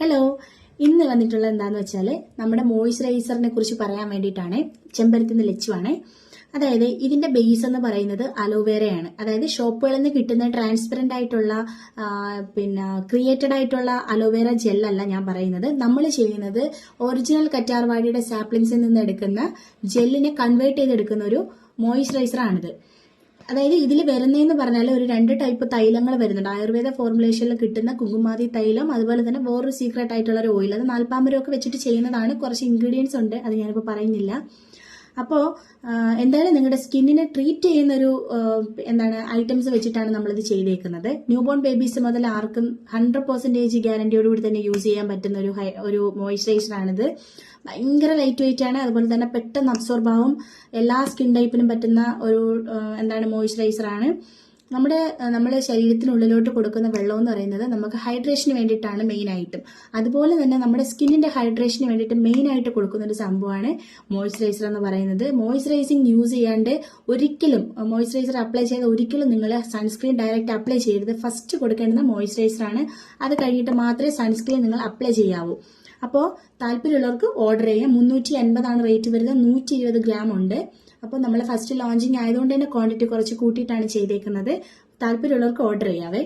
Hello ഇന്ന് വന്നിട്ടുള്ളത് എന്താന്ന് വെച്ചാൽ നമ്മുടെ മോയ്സ്ചറൈസറിനെ കുറിച്ച് പറയാൻ വേണ്ടിയിട്ടാണ്. ചെമ്പരത്തിന്ന് ലച്ചുവാണ്. അതായത് ഇതിന്റെ ബേസ് എന്ന് പറയുന്നത് അലോവേരയാണ്. അതായത് ഷോപ്പുകളിൽ നിന്ന് കിട്ടുന്ന ട്രാൻസ്പെറന്റ് ആയിട്ടുള്ള പിന്നെ ക്രിയേറ്റഡ് ആയിട്ടുള്ള അലോവേര ജെല്ലല്ല ഞാൻ പറയുന്നത്. നമ്മൾ ചെയ്യുന്നത് ഒറിജിനൽ കറ്റാർവാടിയുടെ സാപ്ലിങ്സിൽ നിന്ന് എടുക്കുന്ന ജെല്ലിനെ കൺവേർട്ട് ചെയ്തെടുക്കുന്ന ഒരു മോയ്സ്ചറൈസർ ആണിത്. അതായത് ഇതിൽ വരുന്നതെന്ന് പറഞ്ഞാൽ ഒരു രണ്ട് ടൈപ്പ് തൈലങ്ങൾ വരുന്നുണ്ട്. ആയുർവേദ ഫോർമുലേഷനിൽ കിട്ടുന്ന കുങ്കുമാതി തൈലം അതുപോലെ തന്നെ വേറൊരു സീക്രട്ട് ആയിട്ടുള്ള ഒരു ഓയിൽ അത് നാൽപ്പാമ്പരമൊക്കെ വെച്ചിട്ട് ചെയ്യുന്നതാണ്. കുറച്ച് ഇൻഗ്രീഡിയൻസ് ഉണ്ട് അത് ഞാനിപ്പോൾ പറയുന്നില്ല. അപ്പോൾ എന്തായാലും നിങ്ങളുടെ സ്കിന്നിനെ ട്രീറ്റ് ചെയ്യുന്ന ഒരു എന്താണ് ഐറ്റംസ് വെച്ചിട്ടാണ് നമ്മളിത് ചെയ്തേക്കുന്നത്. ന്യൂ ബോൺ ബേബീസ് മുതൽ ആർക്കും ഹൺഡ്രഡ് പെർസെന്റേജ് ഗ്യാരണ്ടിയോടുകൂടി തന്നെ യൂസ് ചെയ്യാൻ പറ്റുന്ന ഒരു ഒരു മോയ്സ്ചറൈസർ ആണിത്. ഭയങ്കര ലൈറ്റ് വെയിറ്റ് ആണ്. അതുപോലെ തന്നെ പെട്ടെന്ന് അബ്സോർബാവും എല്ലാ സ്കിൻ ടൈപ്പിനും പറ്റുന്ന ഒരു എന്താണ് മോയ്സ്ചറൈസർ ആണ്. നമ്മുടെ നമ്മുടെ ശരീരത്തിനുള്ളിലോട്ട് കൊടുക്കുന്ന വെള്ളം എന്ന് പറയുന്നത് നമുക്ക് ഹൈഡ്രേഷന് വേണ്ടിയിട്ടാണ് മെയിൻ ആയിട്ടും. അതുപോലെ തന്നെ നമ്മുടെ സ്കിന്നിന്റെ ഹൈഡ്രേഷന് വേണ്ടിയിട്ട് മെയിൻ ആയിട്ട് കൊടുക്കുന്ന ഒരു സംഭവമാണ് മോയ്സ്ചറൈസർ എന്ന് പറയുന്നത്. മോയ്സ്ചറൈസിങ് യൂസ് ചെയ്യാണ്ട് ഒരിക്കലും മോയ്സ്ചറൈസർ അപ്ലൈ ചെയ്ത് ഒരിക്കലും നിങ്ങൾ സൺസ്ക്രീൻ ഡയറക്റ്റ് അപ്ലൈ ചെയ്യരുത്. ഫസ്റ്റ് കൊടുക്കേണ്ടത് മോയ്സ്ചറൈസർ ആണ്. അത് കഴിഞ്ഞിട്ട് മാത്രമേ സൺസ്ക്രീൻ നിങ്ങൾ അപ്ലൈ ചെയ്യാവൂ. അപ്പോൾ താല്പര്യമുള്ളവർക്ക് ഓർഡർ ചെയ്യാം. മുന്നൂറ്റി അൻപതാണ് റേറ്റ് വരുന്നത്. നൂറ്റി ഇരുപത് ഗ്രാം ഉണ്ട്. അപ്പോൾ നമ്മൾ ഫസ്റ്റ് ലോഞ്ചിങ് ആയതുകൊണ്ട് തന്നെ ക്വാണ്ടിറ്റി കുറച്ച് കൂട്ടിയിട്ടാണ് ചെയ്തേക്കുന്നത്. താല്പര്യമുള്ളവർക്ക് ഓർഡർ ചെയ്യാവേ.